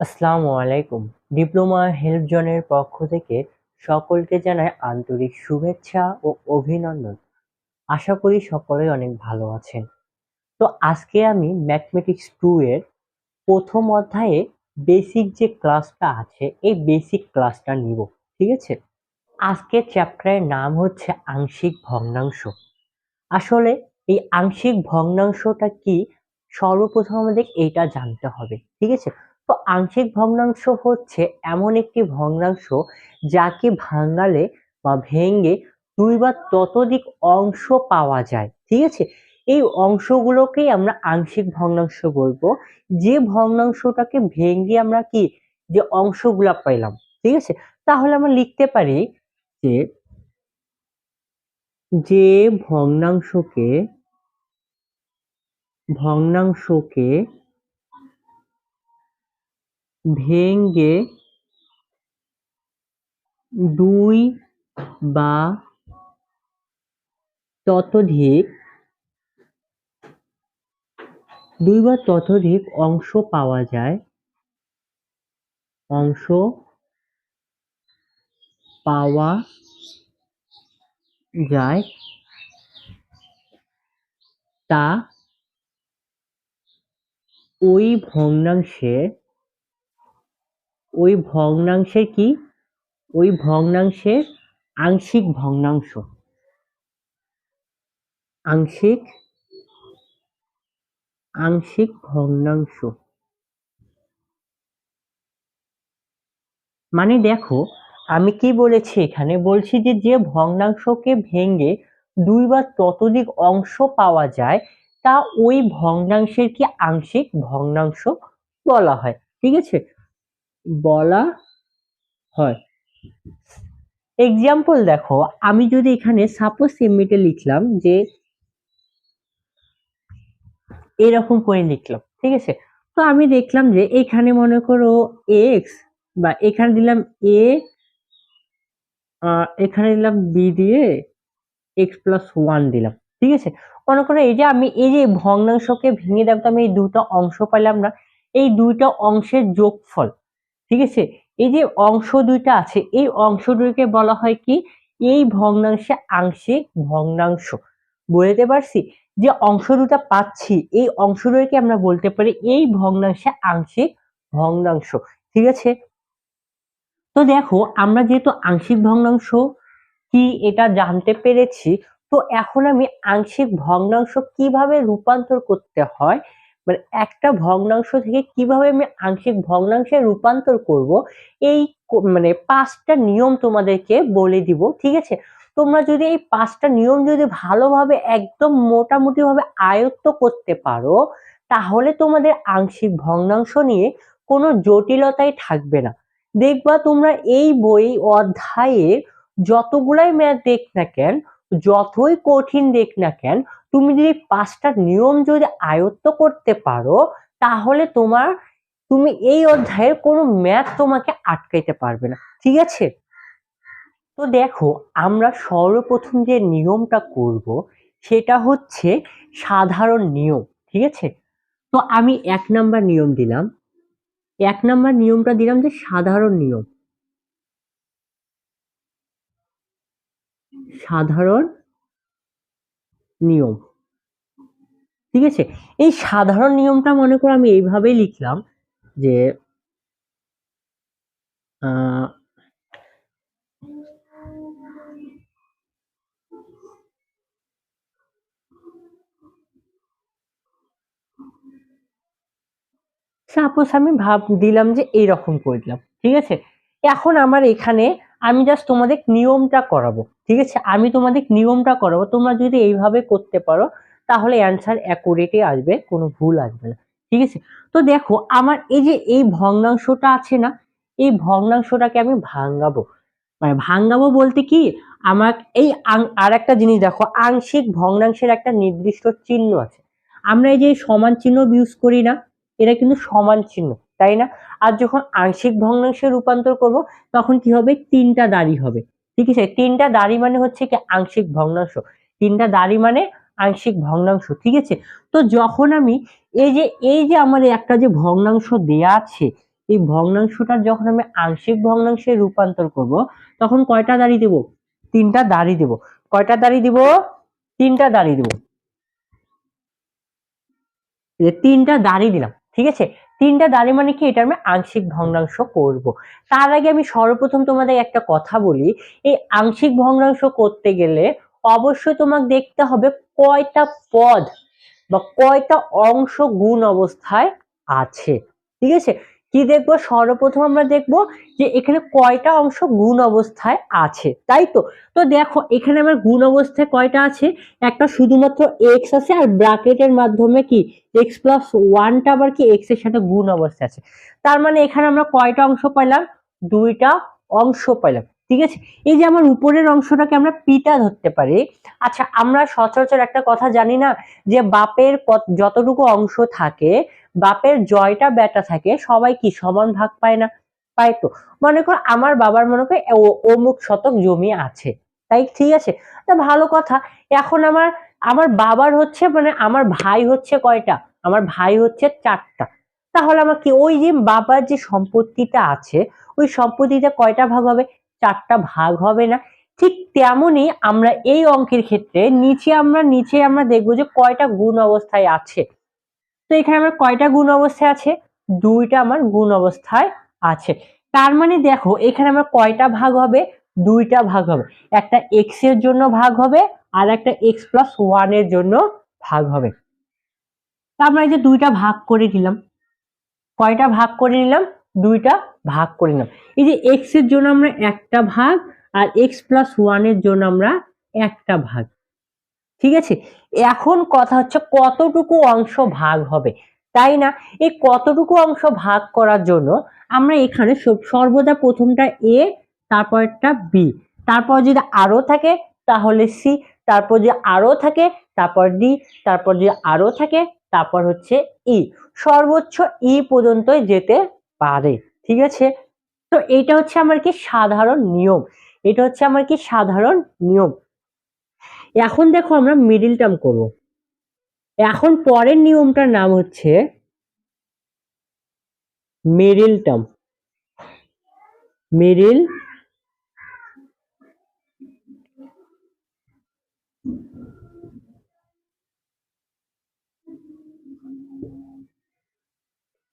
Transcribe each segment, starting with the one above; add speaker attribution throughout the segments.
Speaker 1: আসসালামু আলাইকুম। Diploma help জোনের পক্ষ থেকে সকলকে জানাই আন্তরিক শুভেচ্ছা ও অভিনন্দন। আশা করি সকলেই অনেক ভালো আছেন। তো আজকে আমি ম্যাথমেটিক্স টু এর প্রথম অধ্যায়ে বেসিক যে ক্লাসটা আছে, এই বেসিক ক্লাসটা নিব, ঠিক আছে? আজকের চ্যাপ্টারের নাম হচ্ছে আংশিক ভগ্নাংশ। আসলে এই আংশিক ভগ্নাংশটা কি? সর্বপ্রথম আমাদের এইটা জানতে হবে, ঠিক আছে? তো আংশিক ভগ্নাংশ হচ্ছে এমন একটি ভগ্নাংশ যাকে ভাঙালে বা ভেঙে দুই বা ততোধিক অংশ পাওয়া যায়, ঠিক আছে? এই অংশগুলোকেই আমরা আংশিক ভগ্নাংশ বলব। যে ভগ্নাংশটাকে ভেঙে আমরা কি? যে অংশগুলা পাইলাম, ঠিক আছে? তাহলে আমরা লিখতে পারি যে যে ভগ্নাংশকে ভগ্নাংশকে ভেঙে দুই বা ততোধিক, দুই বা ততোধিক অংশ পাওয়া যায়। অংশ পাওয়া যায় তা ওই ভগ্নাংশের ওই ভগ্নাংশের কি? ওই ভগ্নাংশের আংশিক ভগ্নাংশ। আংশিক আংশিক ভগ্নাংশ। মানে দেখো, আমি কি বলেছি এখানে? বলছি যে যে ভগ্নাংশকে ভেঙে দুই বা ততোধিক অংশ পাওয়া যায়, তা ওই ভগ্নাংশের কি আংশিক ভগ্নাংশ বলা হয়। ঠিক আছে? বলা হয়। এক্সাম্পল দেখো, আমি যদি এখানে সাপোজ এমনিতে লিখলাম যে এরকম করে লিখলাম, ঠিক আছে? তো আমি দেখলাম যে এখানে মনে করো এক্স বা এখানে দিলাম এ এখানে দিলাম বি দিয়ে এক্স প্লাস ওয়ান দিলাম, ঠিক আছে? মনে করো এই যে আমি, এই যে ভগ্নাংশকে ভেঙে দেখতো আমি এই দুটো অংশ পাইলাম না, এই দুইটা অংশের যোগফল ঠিক আছে? এই যে অংশ দুইটা আছে, এই অংশ দুইকে বলা হয় কি? এই ভগ্নাংশে আংশিক ভগ্নাংশ। বুঝতে পারছি? যে অংশ দুটা পাচ্ছি, এই অংশ দুইকে আমরা বলতে পারি এই ভগ্নাংশে আংশিক ভগ্নাংশ। ঠিক আছে? তো দেখো, আমরা যেহেতু আংশিক ভগ্নাংশ কি এটা জানতে পেরেছি, তো এখন আমি আংশিক ভগ্নাংশ কীভাবে রূপান্তর করতে হয় মানে একটা ভগ্নাংশ থেকে কীভাবে আমি আংশিক ভগ্নাংশে রূপান্তর করব, এই মানে পাঁচটা নিয়ম তোমাদেরকে বলে দিব, ঠিক আছে? তোমরা যদি এই পাঁচটা নিয়ম যদি ভালোভাবে একদম মোটামুটি ভাবে আয়ত্ত করতে পারো, তাহলে তোমাদের আংশিক ভগ্নাংশ নিয়ে কোনো জটিলতাই থাকবে না। দেখবা তোমরা এই বই অধ্যায়ের যতগুলাই ম্যাথ দেখ না কেন, যতই কঠিন দেখ না কেন তুমি যদি পাঁচটা নিয়ম যদি আয়ত্ত করতে পারো, তাহলে তোমার, তুমি এই অধ্যায়ের কোনো ম্যাথ তোমাকে আটকাইতে পারবে না। ঠিক আছে? তো দেখো, আমরা সর্বপ্রথম যে নিয়মটা করব, সেটা হচ্ছে সাধারণ নিয়ম। ঠিক আছে? তো আমি এক নাম্বার নিয়ম দিলাম। এক নাম্বার নিয়মটা দিলাম যে সাধারণ নিয়ম। সাধারণ নিয়ম। ঠিক আছে? এই সাধারণ নিয়মটা মনে করো আমি এইভাবেই লিখলাম যে সাপোজ আমি ভাব দিলাম যে এইরকম করে দিলাম। ঠিক আছে? এখন আমার এখানে আমি জাস্ট তোমাদের নিয়মটা করাবো। ঠিক আছে? আমি তোমাদের নিয়মটা করাবো। তোমরা যদি এইভাবে করতে পারো, তাহলে অ্যান্সার অ্যাকুরেটই আসবে, কোনো ভুল আসবে না। ঠিক আছে? তো দেখো, আমার এই যে এই ভগ্নাংশটা আছে না, এই ভগ্নাংশটাকে আমি ভাঙ্গাবো। মানে ভাঙ্গাবো বলতে কি আমার এই আর একটা জিনিস দেখো, আংশিক ভগ্নাংশের একটা নির্দিষ্ট চিহ্ন আছে। আমরা এই যে সমান চিহ্ন ইউজ করি না, এটা কিন্তু সমান চিহ্ন, তাই না? আর যখন আংশিক ভগ্নাংশে রূপান্তর করব, তখন কি হবে? তিনটা দাড়ি হবে। ঠিক আছে তিনটা দাড়ি মানে হচ্ছে কি আংশিক ভগ্নাংশ। তিনটা দাড়ি মানে আংশিক ভগ্নাংশ, ঠিক আছে? তো যখন আমি এই যে এই যে আমার একটা যে ভগ্নাংশ দেয়া আছে, এই ভগ্নাংশটার যখন আমি আংশিক ভগ্নাংশে রূপান্তর করব, তখন কয়টা দাড়ি দেব? তিনটা দাঁড়িয়ে দেব। কয়টা দাড়ি দিব? তিনটা দাঁড়িয়ে দেব। তিনটা দাড়ি দিলাম, ঠিক আছে? তিনটা দাঁড়িয়ে মানে কি? এটা আমি আংশিক ভগ্নাংশ করব। তার আগে আমি সর্বপ্রথম তোমাদের একটা কথা বলি। এই আংশিক ভগ্নাংশ করতে গেলে অবশ্যই তোমাকে দেখতে হবে কয়টা পদ বা কয়টা অংশ গুণ অবস্থায় আছে। ঠিক আছে? কি দেখব? সর্বপ্রথম আমরা দেখব যে এখানে কয়টা অংশ গুণ অবস্থায় আছে, তাই তো? তো দেখো, এখানে আমার গুণ অবস্থায় কয়টা আছে? একটা শুধুমাত্র এক্স আছে আর ব্রাকেটের মাধ্যমে কি? এক্স প্লাস ওয়ানটা আবার কি? এক্সের সাথে গুণ অবস্থায় আছে। তার মানে এখানে আমরা কয়টা অংশ পাইলাম? দুইটা অংশ পাইলাম, ঠিক আছে? এই যে আমার উপরের অংশটাকে আমরা পিতা ধরতে পারি। আচ্ছা আমরা সচরাচর একটা কথা জানি না যে বাপের যতটুকু অংশ থাকে বাপের জয়টা ব্যাটা থাকে, সবাই কি সমান ভাগ পায় না? পায় তো। মনে করো আমার বাবার মনে করো অমুক শতক জমি আছে। তাই ঠিক আছে? তা ভালো কথা। এখন আমার আমার বাবার হচ্ছে মানে আমার ভাই হচ্ছে কয়টা? আমার ভাই হচ্ছে চারটা। তাহলে আমার কি ওই যে বাবার যে সম্পত্তিটা আছে, ওই সম্পত্তিটা কয়টা ভাগ হবে? চারটা ভাগ হবে না। ঠিক তেমনই আমরা এই অঙ্কের ক্ষেত্রে নিচে আমরা নিচে আমরা দেখব যে কয়টা গুণ অবস্থায় আছে। তো এখানে আমার কয়টা গুণ অবস্থায় আছে? দুইটা আমার গুণ অবস্থায় আছে। তার মানে দেখো, এখানে আমার কয়টা ভাগ হবে? দুইটা ভাগ হবে। একটা এক্সের জন্য ভাগ হবে, আর একটা এক্স প্লাস ওয়ানের জন্য ভাগ হবে। তা আমরা এই যে দুইটা ভাগ করে নিলাম। কয়টা ভাগ করে নিলাম? দুইটা ভাগ করে নিলাম। এই যে এক্সের জন্য আমরা একটা ভাগ, আর এক্স প্লাস ওয়ানের জন্য আমরা একটা ভাগ। ঠিক আছে? এখন কথা হচ্ছে কতটুকু অংশ ভাগ হবে, তাই না? এই কতটুকু অংশ ভাগ করার জন্য আমরা এখানে সর্বদা প্রথমটা এ, তারপরটা বি, তারপর যদি আরও থাকে তাহলে সি, তারপর যদি আরও থাকে তারপর ডি, তারপর যদি আরও থাকে তারপর হচ্ছে ই, সর্বোচ্চ ই পর্যন্তই যেতে পারে, ঠিক আছে? তো এটা হচ্ছে আমার কি সাধারণ নিয়ম, এটা হচ্ছে আমার কি সাধারণ নিয়ম। এখন দেখো আমরা মিডিল টার্ম করব। এখন পরের নিয়মটার নাম হচ্ছে মিডিল টার্ম মিডিল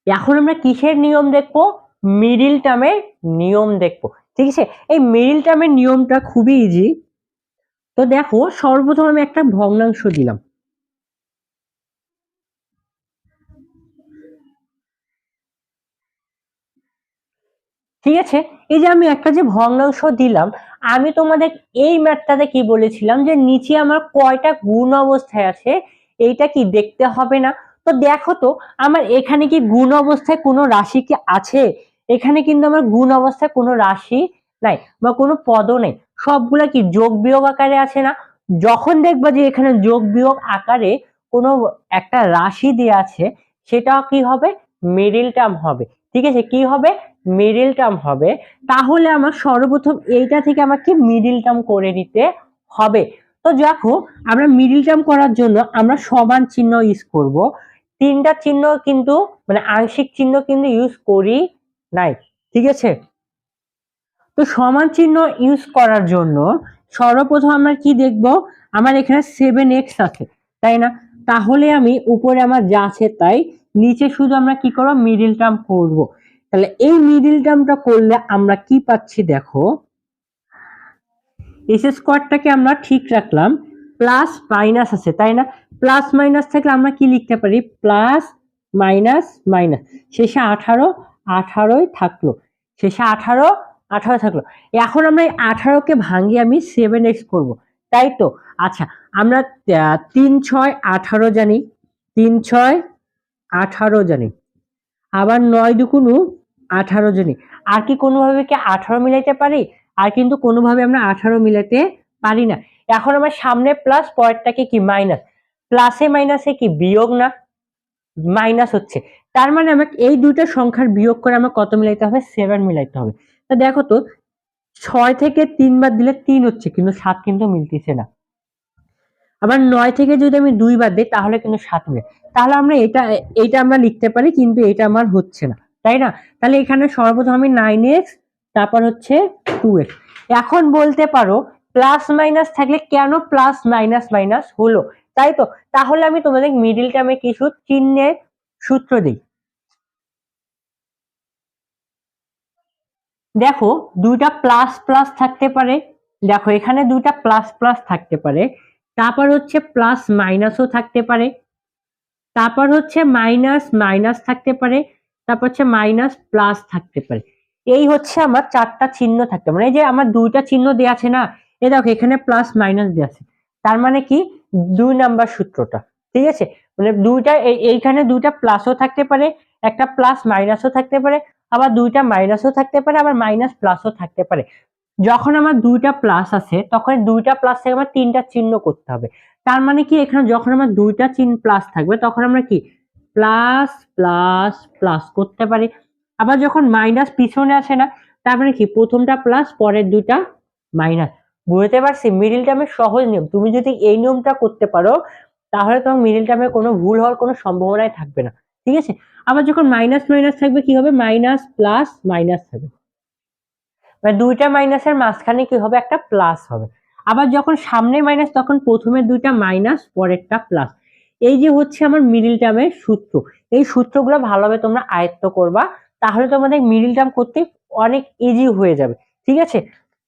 Speaker 1: এখন আমরা কিসের নিয়ম দেখব? মিডিল টার্মের নিয়ম দেখব। ঠিক আছে? এই মিডিল টার্মের নিয়মটা খুবই ইজি তো দেখো সর্বপ্রথম আমি একটা ভগ্নাংশ দিলাম। ঠিক আছে? এই যে আমি একটা যে ভগ্নাংশ দিলাম, আমি তোমাদের এই ম্যাথটাতে কি বলেছিলাম যে নিচে আমার কয়টা গুণ অবস্থায় আছে, এইটা কি দেখতে হবে না? তো দেখো তো, আমার এখানে কি গুণ অবস্থায় কোনো রাশি কি আছে? এখানে কিন্তু আমার গুণ অবস্থায় কোনো রাশি নাই বা কোনো পদও নেই। সবগুলা কি যোগ বিয়োগ আকারে আছে না? যখন দেখবা যে এখানে যোগ বিয়োগ আকারে কোনো একটা রাশি দেওয়া আছে, সেটা কি হবে? মিডিল টার্ম হবে। ঠিক আছে? কি হবে? মিডিল টার্ম হবে। তাহলে আমার সর্বপ্রথম এইটা থেকে আমাকে মিডিল টার্ম করে নিতে হবে। তো দেখো, আমরা মিডিল টার্ম করার জন্য আমরা সমান চিহ্ন ইউজ করব। তিনটা চিহ্ন কিন্তু মানে আংশিক চিহ্ন কিন্তু ইউজ করি নাই। ঠিক আছে? তো সমান চিহ্ন ইউজ করার জন্য সর্বপ্রথম আমরা কি দেখব? আমার এখানে সেভেন এক্স আছে, তাই না? তাহলে আমি উপরে আমার যা আছে তাই, নিচে শুধু আমরা কি করব? মিডিল টার্ম করব। তাহলে এই মিডিল টার্মটা করলে আমরা কি পাচ্ছি দেখো? এস স্কোয়ারটাকে আমরা ঠিক রাখলাম প্লাস মাইনাস আছে, তাই না? প্লাস মাইনাস থাকলে আমরা কি লিখতে পারি? প্লাস মাইনাস মাইনাস শেষে আঠারো, আঠারোই থাকল। শেষে আঠারো আঠারো থাকল। এখন আমরা এই আঠারোকে ভাঙিয়ে আমি সেভেন এক্স করব। তাই তো? আচ্ছা আমরা তিন ছয় আঠারো জানি। তিন ছয় আঠারো জানি। আবার নয় দুকুনু আঠারো জানি। আর কি কোনোভাবে কি আঠারো মিলাইতে পারি? আর কিন্তু কোনোভাবে আমরা আঠারো মিলাতে পারি না। এখন আমার সামনে প্লাস পরেরটাকে কি মাইনাস প্লাসে মাইনাসে কি বিয়োগ না? মাইনাস হচ্ছে। তার মানে আমাকে এই দুইটা সংখ্যার বিয়োগ করে আমার কত মিলাইতে হবে? সেভেন মিলাইতে হবে। দেখো তো, ছয় থেকে তিনবার দিলে তিন হচ্ছে, কিন্তু সাত কিন্তু মিলতেছে না। আবার নয় থেকে যদি আমি দুইবার দিই, তাহলে কিন্তু সাত মিলে। তাহলে আমরা এটা এটা আমরা লিখতে পারি, কিন্তু এটা আমার হচ্ছে না, তাই না? তাহলে এখানে সর্বপ্রথম আমি নাইন এক্স তারপর হচ্ছে টু এক্স এখন বলতে পারো প্লাস মাইনাস থাকলে কেন প্লাস মাইনাস মাইনাস হলো? তাই তো? তাহলে আমি তোমাদের মিডিল টার্মে কিছু চিহ্নের সূত্র দিই। দেখো, দুইটা প্লাস প্লাস থাকতে পারে। দেখো, এখানে দুইটা প্লাস প্লাস থাকতে পারে। তারপর হচ্ছে প্লাস মাইনাসও থাকতে পারে। তারপর হচ্ছে মাইনাস মাইনাস থাকতে পারে। তারপর হচ্ছে মাইনাস প্লাস থাকতে পারে। এই হচ্ছে আমার চারটা চিহ্ন থাকতে মানে এই যে আমার দুইটা চিহ্ন দেওয়া আছে না এ দেখো, এখানে প্লাস মাইনাস দেওয়া আছে। তার মানে কি? দুই নাম্বার সূত্রটা। ঠিক আছে? মানে দুইটা, এই- এইখানে দুইটা প্লাসও থাকতে পারে, একটা প্লাস মাইনাসও থাকতে পারে। আবার দুইটা মাইনাসও থাকতে পারে, আবার মাইনাস প্লাসও থাকতে পারে। যখন আমার দুইটা প্লাস আছে, তখন দুইটা প্লাস থেকে আমার তিনটা চিহ্ন করতে হবে। তার মানে কি? এখানে যখন আমার দুইটা চিহ্ন প্লাস থাকবে, তখন আমরা কি? প্লাস প্লাস প্লাস করতে পারি। আবার যখন মাইনাস পিছনে আসে না, তার মানে কি? প্রথমটা প্লাস পরের দুইটা মাইনাস বুঝতে পারছি? মিডিল টার্মের সহজ নিয়ম। তুমি যদি এই নিয়মটা করতে পারো, তাহলে তোমার মিডিল টার্মে কোনো ভুল হওয়ার কোনো সম্ভাবনাই থাকবে না। ঠিক আছে? আবার যখন মাইনাস মাইনাস থাকবে, কি হবে? মাইনাস প্লাস মাইনাস হবে। মানে দুইটা মাইনাসের মাঝখানে কি হবে? একটা প্লাস হবে। আবার যখন সামনে মাইনাস তখন প্রথমে দুইটা মাইনাস পরেরটা প্লাস এই যে হচ্ছে আমার মিডিল টার্মের সূত্র। এই সূত্রগুলো ভালোভাবে তোমরা আয়ত্ত করবা, তাহলে তোমাদের মিডিল টার্ম করতে অনেক ইজি হয়ে যাবে। ঠিক আছে?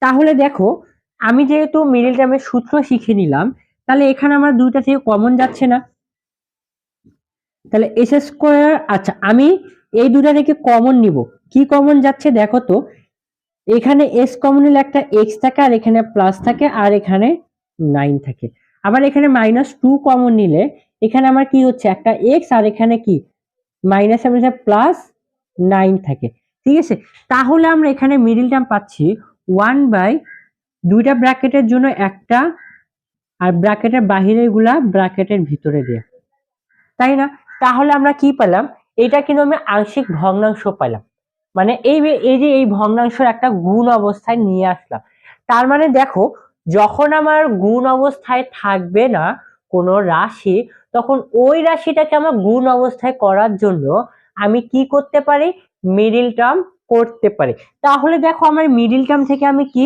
Speaker 1: তাহলে দেখো, আমি যেহেতু মিডিল টার্মের সূত্র শিখে নিলাম, তাহলে এখানে আমার দুইটা থেকে কমন যাচ্ছে না। তাহলে এস স্কোয়ার আচ্ছা আমি এই দুটা থেকে কমন নিব। কি কমন যাচ্ছে দেখো তো, এখানে এস কমন নিলে একটা এক্স থাকে, আর এখানে প্লাস থাকে, আর এখানে নাইন থাকে। আবার এখানে মাইনাস টু কমন নিলে, এখানে আমার কি হচ্ছে, একটা এক্স আর এখানে কি? মাইনাস প্লাস নাইন থাকে। ঠিক আছে? তাহলে আমরা এখানে মিডিল টার্ম পাচ্ছি ওয়ান বাই দুইটা ব্র্যাকেটের জন্য একটা, আর ব্র্যাকেটের বাহিরেরগুলা ব্র্যাকেটের ভিতরে দিয়ে। তাই না? তাহলে আমরা কি পেলাম? এটা কিন্তু আমি আংশিক ভগ্নাংশ পেলাম। মানে এই এই যে, এই ভগ্নাংশের একটা গুণ অবস্থায় নিয়ে আসলাম। তার মানে দেখো, যখন আমার গুণ অবস্থায় থাকবে না কোনো রাশি, তখন ওই রাশিটাকে আমার গুণ অবস্থায় করার জন্য আমি কি করতে পারি? মিডিল টার্ম করতে পারি। তাহলে দেখো, আমার মিডিল টার্ম থেকে আমি কি?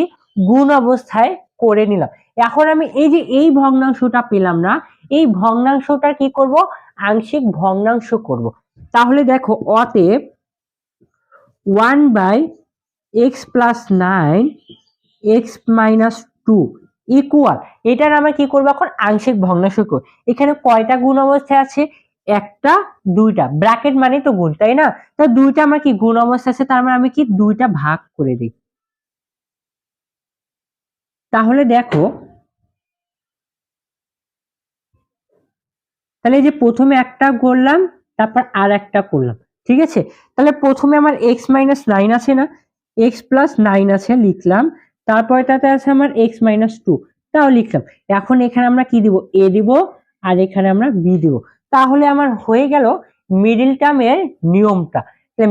Speaker 1: গুণ অবস্থায় করে নিলাম। এখন আমি এই যে, এই ভগ্নাংশটা পেলাম না, এই ভগ্নাংশটা কি করব? আংশিক ভগ্নাংশ করব। তাহলে দেখো অতএব one by x plus nine x minus two equal এটার আমরা কি করব এখন? আংশিক ভগ্নাংশ করব। এখানে কয়টা গুণ অবস্থায় আছে? একটা, দুইটা। ব্র্যাকেট মানে তো গুণ, তাই না? তো দুইটা আমার কি গুণ অবস্থা আছে? তার মানে আমি কি দুইটা ভাগ করে দিই। তাহলে দেখো তাহলে এই যে প্রথমে একটা করলাম, তারপর আর একটা করলাম, ঠিক আছে? তাহলে প্রথমে আমার এক্স মাইনাস নাইন আছে না? এক্স প্লাস নাইন আছে লিখলাম, তারপরে তাতে আছে আমার এক্স মাইনাস টু তাও লিখলাম। এখন এখানে আমরা কি দিব? এ দিব, আর এখানে আমরা বি দিব। তাহলে আমার হয়ে গেল মিডিল টার্মের নিয়মটা।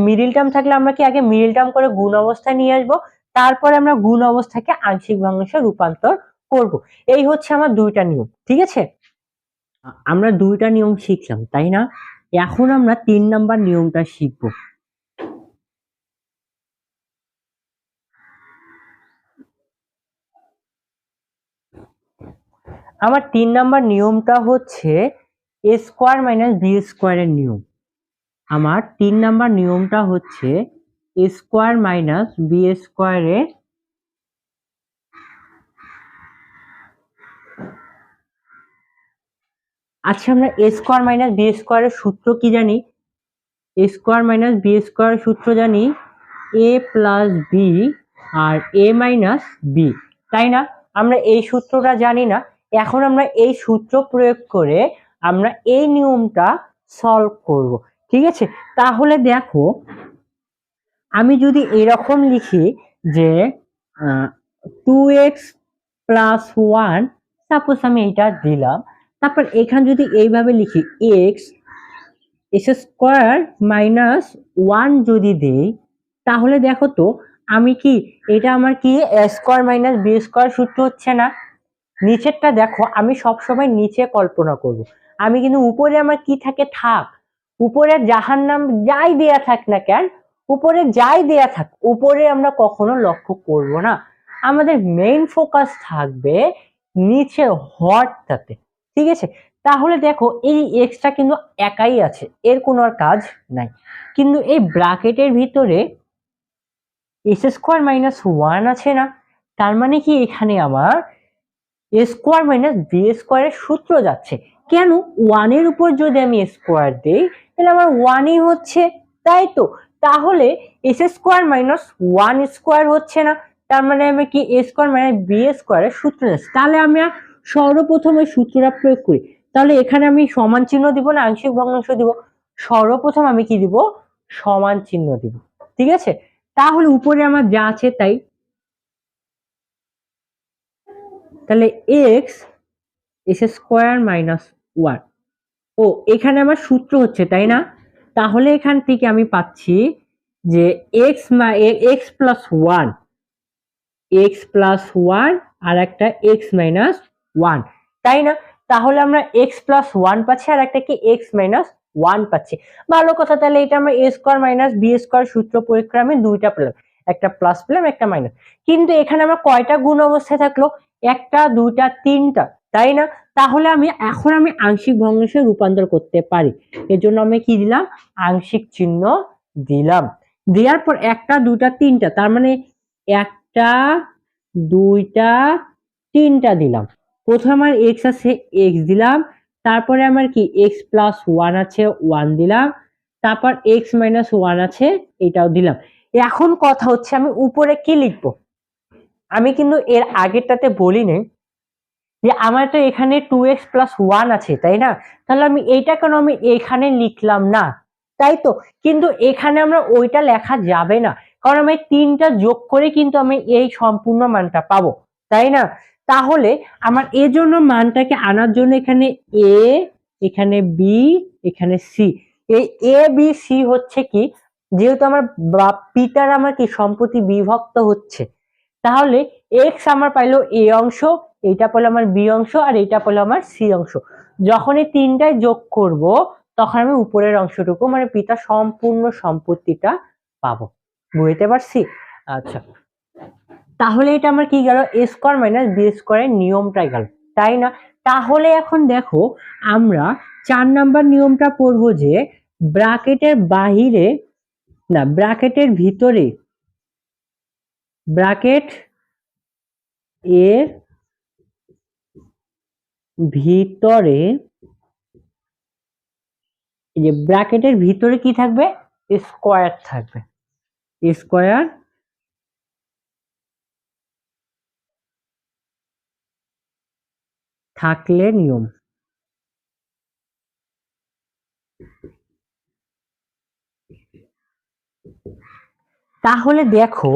Speaker 1: মিডিল টার্ম থাকলে আমরা কি আগে মিডিল টার্ম করে গুণ অবস্থায় নিয়ে আসব, তারপরে আমরা গুণ অবস্থাকে আংশিক ভগ্নাংশে রূপান্তর করব। এই হচ্ছে আমার দুইটা নিয়ম, ঠিক আছে? আমরা দুইটা নিয়ম শিখলাম, তাই না? এখন আমরা তিন নাম্বার নিয়মটা শিখব। আমার তিন নাম্বার নিয়মটা হচ্ছে এ স্কোয়ার মাইনাস বি স্কোয়ারের নিয়ম। আমার তিন নাম্বার নিয়মটা হচ্ছে এ স্কোয়ার মাইনাস বি স্কোয়ারের আচ্ছা আমরা এ স্কোয়ার মাইনাস বি স্কোয়ারের সূত্র কি জানি? এ স্কোয়ার মাইনাস বি স্কোয়ারের সূত্র জানি এ প্লাস বি আর এ মাইনাস বি তাই না? আমরা এই সূত্রটা জানি না। এখন আমরা এই সূত্র প্রয়োগ করে আমরা এই নিয়মটা সলভ করব, ঠিক আছে? তাহলে দেখো, আমি যদি এরকম লিখি যে two x plus one suppose আমি এটা দিলাম তারপর এখানে যদি এইভাবে লিখি x s square minus one যদি দেই, তাহলে দেখো তো, আমি কি এটা আমার কি স্কোয়ার মাইনাস বি স্কোয়ার সূত্র হচ্ছে না? নিচেরটা দেখো, আমি সবসময় নিচে কল্পনা করব। আমি কিন্তু উপরে আমার কি থাকে? থাক। উপরে যাহার নাম যাই দেয়া থাক না কেন, উপরে যাই দেয়া থাক, উপরে আমরা কখনো লক্ষ্য করব না। আমাদের মেইন ফোকাস থাকবে নিচে হরটাতে। ঠিক আছে? তাহলে দেখো, এই এক্সটা কিন্তু একাই আছে, এর কোনো আর কাজ নাই। কিন্তু এই ব্রাকেটের ভিতরে এস স্কোয়ার মাইনাস ওয়ান আছে না, তার মানে কি এখানে আমার এ স্কোয়ার মাইনাস বি স্কোয়ারের সূত্র যাচ্ছে। কেন? ওয়ানের উপর যদি আমি স্কোয়ার দিই, তাহলে আমার ওয়ানই হচ্ছে, তাই তো? তাহলে s square minus one square হচ্ছে না, তার মানে আমি কি এ স্কোয়ার মাইনাস বি স্কোয়ারের সূত্র যাচ্ছে। তাহলে আমি আর সর্বপ্রথম ওই সূত্রটা প্রয়োগ করি। তাহলে এখানে আমি সমান চিহ্ন দিব না, আংশিক ভগ্নাংশ দিব। সর্বপ্রথম আমি কি দিব? সমান চিহ্ন দিব। ঠিক আছে? তাহলে উপরে আমার যা আছে তাই। তাহলে x s square minus one ও, এখানে আমার সূত্র হচ্ছে, তাই না? তাহলে এখান থেকে আমি পাচ্ছি যে x x plus one x plus one আর একটা এক্স মাইনাস ওয়ান তাই না? তাহলে আমরা এক্স প্লাস ওয়ান পাচ্ছি আর একটা কি এক্স মাইনাস ওয়ান পাচ্ছি। ভালো কথা, তাহলে এটা আমরা a square minus b square সূত্র প্রয়োগ করে আমি দুইটা পেলাম। একটা প্লাস পেলাম, একটা মাইনাস কিন্তু এখানে আমার কয়টা গুণ অবস্থায় থাকল? একটা, দুইটা, তিনটা। তাই না? তাহলে আমি, এখন আমি আংশিক ভগ্নাংশে রূপান্তর করতে পারি। এর জন্য আমি কি দিলাম? আংশিক চিহ্ন দিলাম। দেওয়ার পর একটা, দুইটা, তিনটা, তার মানে একটা, দুইটা, তিনটা দিলাম। প্রথমে আমার এক্স আছে এক্স দিলাম, তারপরে আমার কি এক্স প্লাস ওয়ান আছে ওয়ান দিলাম, তারপর এক্স মাইনাস ওয়ান আছে এটাও দিলাম। এখন কথা হচ্ছে আমি উপরে কি লিখব? আমি কিন্তু এর আগেরটাতে বলি নেই যে আমার তো এখানে টু এক্স প্লাস ওয়ান আছে, তাই না? তাহলে আমি এইটা কেন আমি এখানে লিখলাম না? তাই তো, কিন্তু এখানে আমরা ওইটা লেখা যাবে না, কারণ আমি তিনটা যোগ করে কিন্তু আমি এই সম্পূর্ণ মানটা পাবো, তাই না? তাহলে আমার এর জন্য মানটাকে আনার জন্য এখানে এ, এখানে বি, এখানে সি। এই এ, বি, সি হচ্ছে কি, যেহেতু আমার পিতার আমার কি সম্পত্তি বিভক্ত হচ্ছে, তাহলে এক্স আমার পাইলো এ অংশ, এইটা পেল আমার বি অংশ, আর এইটা পেল আমার সি অংশ। যখন এই তিনটায় যোগ করব, তখন আমি উপরের অংশটুকু মানে পিতা সম্পূর্ণ সম্পত্তিটা পাবো। বুঝতে পারছি? আচ্ছা। তাহলে এটা আমার কি গেল? এ স্কোয়ার মাইনাস বি স্কোয়ারের নিয়মটাই গেল। তাই না? তাহলে এখন দেখো, আমরা চার নাম্বার নিয়মটা পড়ব যে ব্রাকেটের বাহিরে, না ব্রাকেটের ভিতরে ব্রাকেট এর ভিতরে যে ব্র্যাকেটের ভিতরে কি থাকবে? স্কোয়ার থাকবে। স্কোয়ার থাকলে নিয়ম। তাহলে দেখো,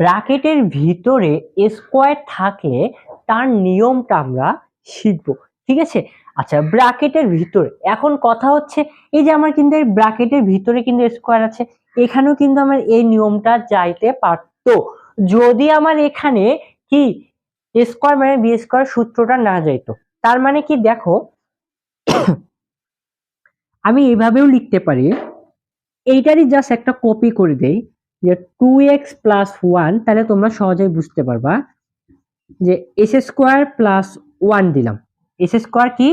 Speaker 1: ব্র্যাকেটের ভিতরে স্কোয়ার থাকলে তার নিয়মটা আমরা শিখব, ঠিক আছে? আচ্ছা ব্র্যাকেটের ভিতরে, এখন কথা হচ্ছে এই যে আমার কিন্তু এই ব্র্যাকেটের ভিতরে কিন্তু স্কোয়ার আছে, এখানেও কিন্তু আমার এই নিয়মটা যাইতে পারতো। যদি আমার এখানে কি স্কোয়ার মানে বি স্কোয়ার সূত্রটা না যাইতো। তার মানে কি দেখো, আমি এভাবেও লিখতে পারি। এইটারই জাস্ট একটা কপি করে দেই যে টু এক্স প্লাস ওয়ান তাহলে তোমরা সহজেই বুঝতে পারবা যে এস স্কোয়ার প্লাস ওয়ান দিলাম। এস স্কোয়ার কি?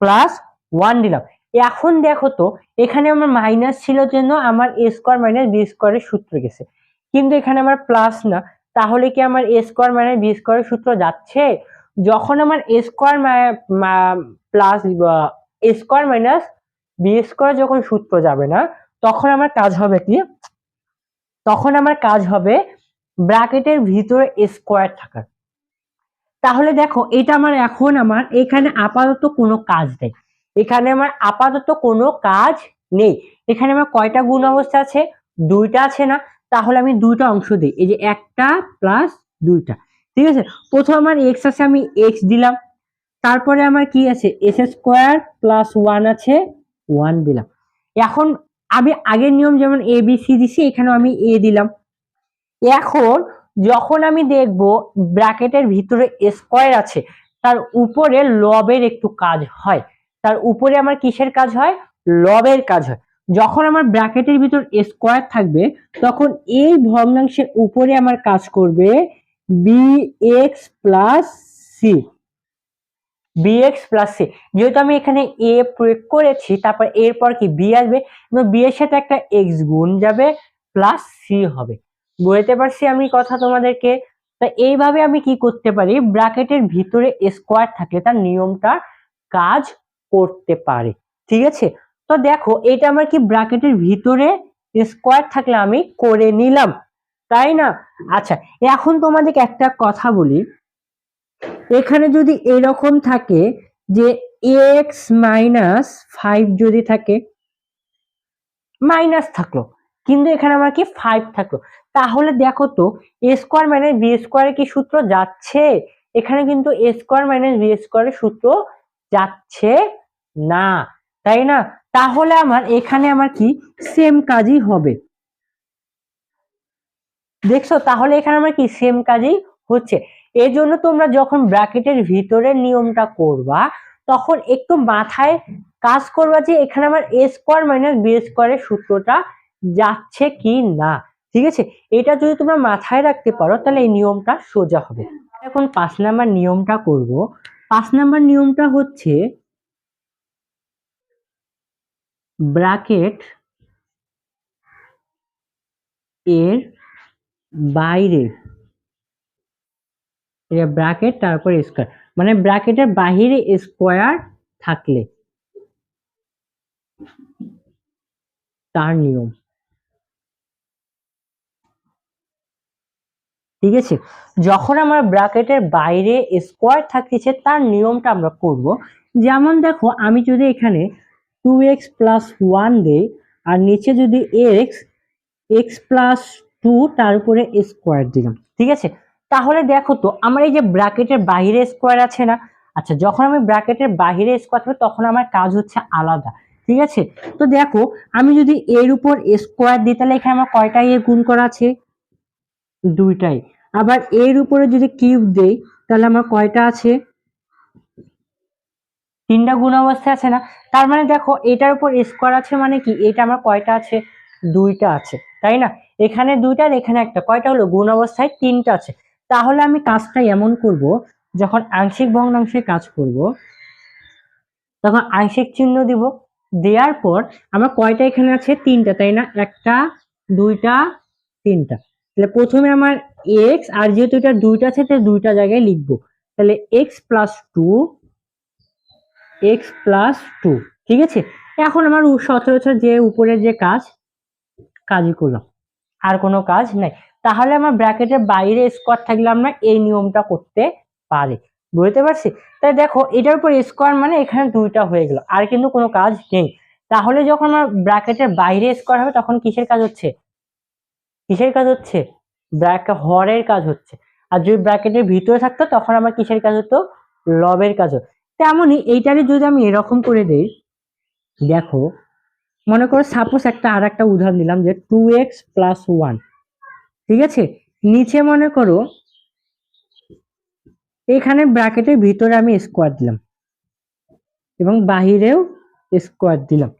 Speaker 1: প্লাস ওয়ান দিলাম। এখন দেখো তো, এখানে আমার মাইনাস ছিল জন্য আমার এ স্কোয়ার মাইনাস বি স্কোয়ারের সূত্র গেছে। কিন্তু এখানে আমার প্লাস না। তাহলে কি আমার এ স্কোয়ার মাইনাস বি স্কোয়ারের সূত্র যাচ্ছে? যখন আমার a square plus a square minus b square যখন সূত্র যাবে না, তখন আমার কাজ হবে কি? তখন আমার কাজ হবে ব্র্যাকেটের ভিতরে স্কোয়ার থাকার। তাহলে দেখো, এটা আমার এখন আমার এখানে আপাতত কোনো কাজ নেই। এখানে আমার আপাতত কোনো কাজ নেই। এখানে আমার কয়টা গুণ অবস্থা আছে? দুইটা আছে না। তাহলে আমি দুইটা অংশ দিই। এই যে একটা প্লাস দুইটা। ঠিক আছে? প্রথম আমার এক্স আছে, আমি এক্স দিলাম। তারপরে আমার কি আছে? এস স্কোয়ার প্লাস ওয়ান আছে ওয়ান দিলাম। এখন আমি আগের নিয়ম যেমন এ বি সি দিছি, এখানেও আমি এ দিলাম। এখন যখন আমি দেখব ব্র্যাকেটের ভিতরে স্কোয়ার আছে, তার উপরে লবের একটু কাজ হয়। তার উপরে আমার কিসের কাজ হয়? লবের কাজ হয়। যখন আমার ব্র্যাকেটের ভিতর স্কোয়ার থাকবে, তখন এই ভগ্নাংশের উপরে আমার কাজ করবে b x plus c. B x plus c. যেহেতু আমি এখানে এ প্রয়োগ করেছি, তারপর এরপর কি বি আসবে? বি এর সাথে একটা এক্স গুণ যাবে প্লাস সি হবে। বুঝতে পারছি আমি কথা তোমাদেরকে? তা এইভাবে আমি কি করতে পারি? ব্র্যাকেটের ভিতরে স্কোয়ার থাকলে তার নিয়মটা কাজ করতে পারে। ঠিক আছে? তো দেখো এটা আমার কি ব্র্যাকেটের ভিতরে স্কোয়ার থাকলে আমি করে নিলাম, তাই না? আচ্ছা এখন তোমাদেরকে একটা কথা বলি। এখানে যদি এরকম থাকে যে এক্স মাইনাস ফাইভ যদি থাকে মাইনাস থাকল, কিন্তু এখানে আমার কি ফাইভ থাকল। তাহলে দেখো তো এ স্কোয়ার মাইনাস বি স্কোয়ারের কি সূত্র যাচ্ছে? এখানে কিন্তু এ স্কোয়ার মাইনাস বি স্কোয়ারের সূত্র যাচ্ছে না, তাই না? তাহলে আমার এখানে আমার কি? সেম কাজই হবে। দেখছ? তাহলে এখানে আমার কি? সেম কাজই হচ্ছে। এই জন্য তোমরা যখন ব্র্যাকেটের ভিতরের নিয়মটা করবা, তখন একটু মাথায় কাজ করবা যে এখানে আমার এ স্কোয়ার মাইনাস বি স্কোয়ারের সূত্রটা যাচ্ছে কি না। ঠিক আছে? এটা যদি তোমরা মাথায় রাখতে পারো, তাহলে এই নিয়মটা সোজা হবে। এখন পাঁচ নাম্বার নিয়মটা করব। পাঁচ নাম্বার নিয়মটা হচ্ছে ব্র্যাকেট এর বাইরে। এটা ব্র্যাকেট, তারপর স্কোয়ার মানে ব্র্যাকেটের বাহিরে স্কোয়ার থাকলে। তার নিয়ম। ঠিক আছে? যখন আমার ব্র্যাকেটের বাইরে স্কোয়ার থাকতেছে, তার নিয়মটা আমরা করব। যেমন দেখো, আমি যদি এখানে টু এক্স প্লাস ওয়ান দেই আর নিচে যদি এক্স এক্স প্লাস টু তার উপরে স্কোয়ার দিলাম, ঠিক আছে? তাহলে দেখো তো, আমার এই যে ব্র্যাকেটের বাইরে স্কোয়ার আছে না? আচ্ছা যখন আমি ব্র্যাকেটের বাইরে স্কোয়ার থাকবে, তখন আমার কাজ হচ্ছে আলাদা, ঠিক আছে? তো দেখো, আমি যদি এর উপর স্কোয়ার দিই, তাহলে এখানে আমার কয়টা এর গুণ করা আছে? দুইটাই। আবার এর উপরে যদি কিউব দেই, তাহলে আমার কয়টা আছে? তিনটা গুণ অবস্থায় আছে না? তার মানে দেখো, এটার উপর স্কোয়ার আছে মানে কি? এটা আমার কয়টা আছে? দুইটা আছে, তাই না? এখানে দুইটা আর এখানে একটা। কয়টা হলো? গুণ অবস্থায় তিনটা আছে। তাহলে আমি কাজটা এমন করব, যখন আংশিক ভগ্নাংশে কাজ করব, তখন আংশিক চিহ্ন দিব। দেওয়ার পর আমার কয়টা এখানে আছে? তিনটা, তাই না? একটা, দুইটা, তিনটা। তাহলে প্রথমে আমার এক্স আর যেহেতু এটা দুইটা আছে, তাহলে দুইটা জায়গায় লিখব। তাহলে x plus two x plus two ঠিক আছে? এখন আমার সচরাচর যে উপরের যে কাজ কাজই করলাম আর কোনো কাজ নাই। তাহলে আমার ব্র্যাকেটের বাইরে স্কোয়ার থাকলে আমরা এই নিয়মটা করতে পারি। বুঝতে পারছি? তাই দেখো, এটার উপর স্কোয়ার মানে এখানে দুইটা হয়ে গেল, আর কিন্তু কোনো কাজ নেই। তাহলে যখন আমার ব্র্যাকেটের বাইরে স্কোয়ার হবে, তখন কিসের কাজ হচ্ছে? কিসের কাজ হচ্ছে? ব্র্যাকেট হরের কাজ হচ্ছে। আর যদি ব্র্যাকেটের ভিতরে থাকতো, তখন আমার কিসের কাজ হতো? লবের কাজ হতো। তেমনই এইটারে যদি আমি এরকম করে দেই, দেখো, মনে করো সাপোজ একটা আর একটা উদাহরণ দিলাম যে টু এক্স প্লাস ওয়ান ঠিক আছে? নিচে মনে করো, এখানে ব্র্যাকেটের ভিতরে আমি স্কোয়ার দিলাম এবং বাহিরেও স্কোয়ার দিলাম,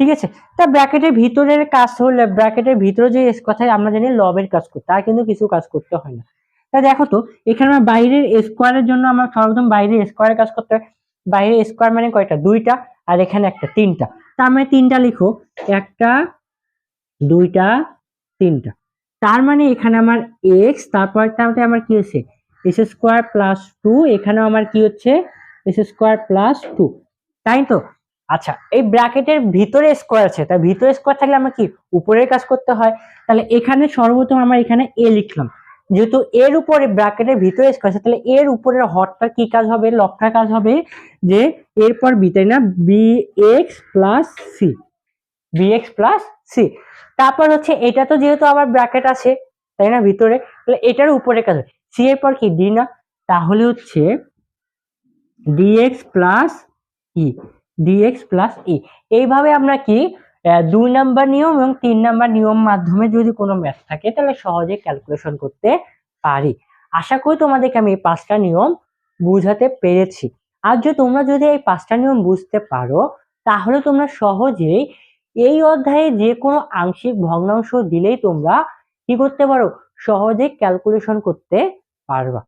Speaker 1: ঠিক আছে? তা ব্র্যাকেটের ভিতরের কাজ হলে ব্র্যাকেটের ভিতরে যে কথা আমরা জানি লবের কাজ করতে আর কিন্তু কিছু কাজ করতে হয় না। তা দেখো তো, এখানে আমার বাইরের স্কোয়ারের জন্য আমার সর্বপ্রথম বাইরের স্কোয়ারের কাজ করতে হয় বাইরের স্কোয়ার মানে কয়টা? দুইটা, আর এখানে একটা, তিনটা। তার মানে তিনটা লিখো, একটা, দুইটা, তিনটা। তার মানে এখানে আমার এক্স তারপরটাতে আমার কি হচ্ছে? এস স্কোয়ার প্লাস টু এখানেও আমার কি হচ্ছে? এস স্কোয়ার প্লাস টু তাই তো? আচ্ছা এই ব্র্যাকেটের ভিতরে স্কোয়ার আছে তাই ভিতরে স্কোয়ার থাকলে আমার কি? উপরের কাজ করতে হয়। তাহলে এখানে সর্বপ্রথম আমার এখানে এ লিখলাম। যেহেতু এর উপরে ব্র্যাকেটের ভিতরে স্কোয়ার তাহলে এর উপরের হরটা কি কাজ হবে? লবটার কাজ হবে যে এরপর বি তাই না? B x plus c b x plus c তারপর হচ্ছে এটা তো যেহেতু আবার ব্র্যাকেট আছে, তাই না? ভিতরে। তাহলে এটার উপরে কাজ হবে। সি এর পর কি? ডি না? তাহলে হচ্ছে d x plus e d x plus e এইভাবে আমরা কি দুই নাম্বার নিয়ম এবং তিন নাম্বার নিয়ম মাধ্যমে যদি কোনো ম্যাথ থাকে, তাহলে সহজে ক্যালকুলেশন করতে পারি। আশা করি তোমাদেরকে আমি এই পাঁচটা নিয়ম বুঝাতে পেরেছি। আর যদি তোমরা যদি এই পাঁচটা নিয়ম বুঝতে পারো, তাহলে তোমরা সহজেই এই অধ্যায়ে যে কোনো আংশিক ভগ্নাংশ দিলেই তোমরা কি করতে পারো? সহজে ক্যালকুলেশন করতে পারবা।